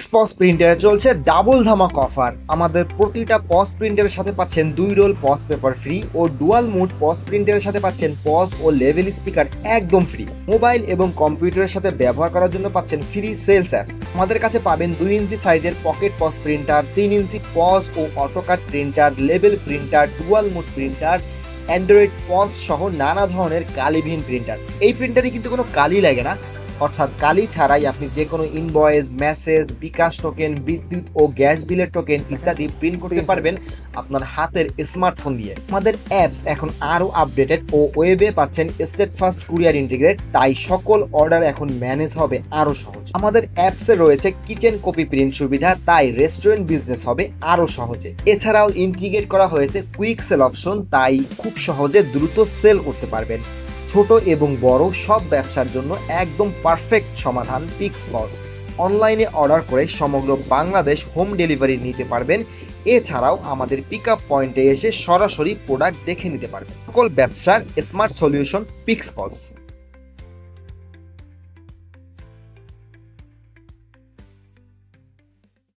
Pix পস প্রিন্টারে চলছে double ধামাক offer. আমাদের প্রতিটা পস প্রিন্টারের সাথে পাচ্ছেন দুই রোল পস পেপার ফ্রি ও ডুয়াল মুড পস প্রিন্টারের সাথে পাচ্ছেন পস ও লেভেল স্টিকার একদম ফ্রি। মোবাইল এবং কম্পিউটারের সাথে ব্যবহার করার জন্য পাচ্ছেন ফ্রি সেলস অ্যাপস। আমাদের কাছে পাবেন দুই ইঞ্চি সাইজের পকেট পস প্রিন্টার, তিন ইঞ্চি পস ও autocut printer, level printer, dual mode printer, Android POS সহ নানা ধরনের কালিবিহীন প্রিন্টার। এই প্রিন্টারে কিন্তু কোনো কালি লাগে না। অর্থাৎ কালি ছাড়াই আপনি যে কোনো ইনভয়েস মেসেজ বিকাশ টোকেন বিদ্যুৎ ও গ্যাস বিলের টোকেন ইত্যাদি প্রিন্ট করতে পারবেন আপনার হাতের স্মার্টফোন দিয়ে। আমাদের অ্যাপস এখন আরও আপডেটেড ও ওয়েবে পাচ্ছেন স্টেট ফার্স্ট কুরিয়ার ইন্টিগ্রেট তাই সকল অর্ডার এখন ম্যানেজ হবে আরও সহজ। আমাদের অ্যাপসে রয়েছে কিচেন কপি প্রিন্ট সুবিধা, তাই রেস্টুরেন্ট বিজনেস হবে আরও সহজে। এছাড়াও ইন্টিগ্রেট করা হয়েছে কুইক সেল অপশন তাই খুব সহজে দ্রুত সেল করতে পারবেন। ছোট এবং বড় সব ব্যবসার জন্য একদম পারফেক্ট সমাধান পিক্স বস অনলাইনে অর্ডার করে সমগ্র বাংলাদেশ হোম ডেলিভারি নিতে পারবেন। এছাড়াও আমাদের পিক আপ পয়েন্টে এসে সরাসরি প্রোডাক্ট দেখে নিতে পারবেন। সকল ব্যবসার স্মার্ট সলিউশন পিক্স বস